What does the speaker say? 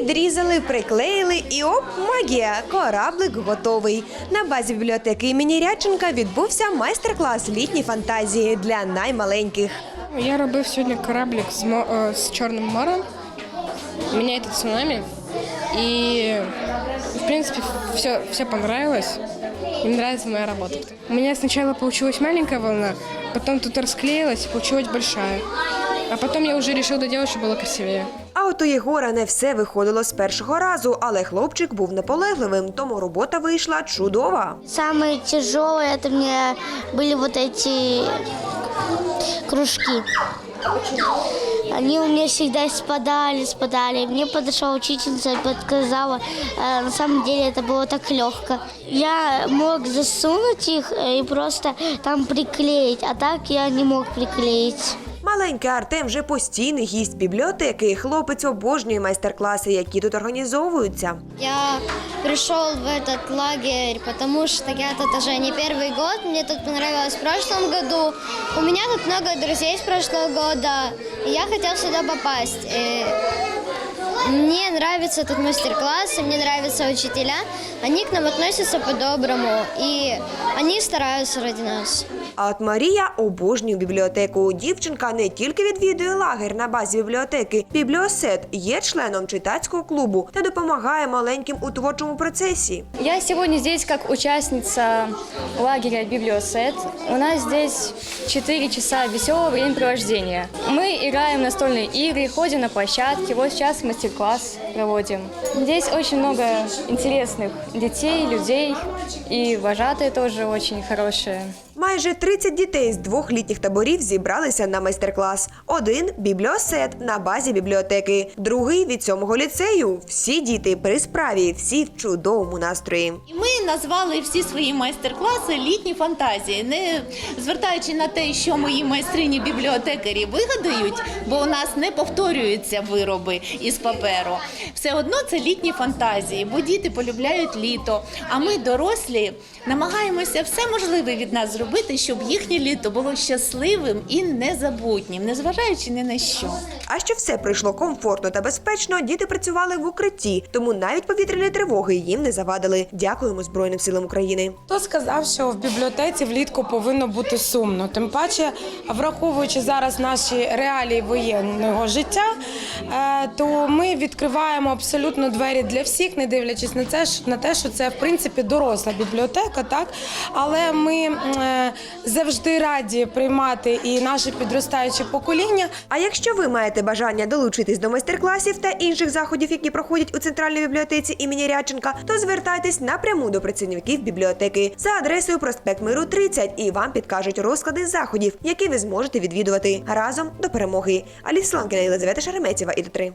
порізали, приклеїли і оп, магія! Кораблик готовий. На базі бібліотеки імені Рядченка відбувся майстер-клас літні фантазії для наймаленьких. Я робив сьогодні кораблик з, мо- е, з Чорним морем. Меня это цунами. И, в принципе, все, все понравилось. Им нравится моя работа. У меня сначала получилась маленькая волна, потом тут расклеилась, получилась большая. А потом я уже решил доделать, чтобы было красивее. А от у Єгора не все виходило з першого разу, але хлопчик був наполегливим, тому робота вийшла чудова. Самое тяжелое это мне были вот эти кружки. Они у меня всегда спадали, спадали. Мне подошла учительница и подсказала. э, На самом деле это было так легко. Я мог засунуть их э, и просто там приклеить, а так я не мог приклеить. Маленький Артем вже постійний гість бібліотеки. Хлопець обожнює майстер-класи, які тут організовуються. Я пришел в этот лагерь, потому что я тут уже не перший год. Мне тут понравилось в прошлом году. У меня тут много друзей з прошлого года. И я хотел сюда попасть. Э, Мне нравятся тут мастер-классы, мне нравятся учителя. Они к нам относятся по-доброму. И они стараются ради нас. А от Марія обожнює бібліотеку. Дівчинка не тільки відвідує лагер на базі бібліотеки. Бібліосет є членом читацького клубу та допомагає маленьким у творчому процесі. Я сегодня здесь как участница лагеря «Библиосет». У нас здесь 4 часа веселого времяпровождения. Мы играем в настольные игры, ходим на площадки. Вот сейчас мастер-класс проводим. Здесь очень много интересных детей, людей. И вожатые тоже очень хорошие. Майже 30 дітей з двох літніх таборів зібралися на майстер-клас. Один бібліосет на базі бібліотеки, другий від сьомого ліцею. Всі діти при справі, всі в чудовому настрої. Ми назвали всі свої майстер-класи літні фантазії, не звертаючи на те, що мої майстрині бібліотекарі вигадають, бо у нас не повторюються вироби із паперу. Все одно це літні фантазії, бо діти полюбляють літо. А ми, дорослі, намагаємося все можливе від нас зробити, щоб їхнє літо було щасливим і незабутнім, незважаючи ні на що. А щоб все пройшло комфортно та безпечно, діти працювали в укритті, тому навіть повітряні тривоги їм не завадили. Дякуємо Збройним силам України. Хто сказав, що в бібліотеці влітку повинно бути сумно? Тим паче, враховуючи зараз наші реалії воєнного життя, е, то ми відкриваємо абсолютно двері для всіх, не дивлячись на це, на те, що це в принципі доросла бібліотека, так але ми е, завжди раді приймати і наше підростаюче покоління. А якщо ви маєте бажання долучитись до майстер-класів та інших заходів, які проходять у центральній бібліотеці імені Рядченка, то звертайтесь напряму до працівників бібліотеки за адресою проспект Миру 30 і вам підкажуть розклади заходів, які ви зможете відвідувати разом до перемоги. Аліса Ланкіна, Єлизавета Шереметєва і до 3.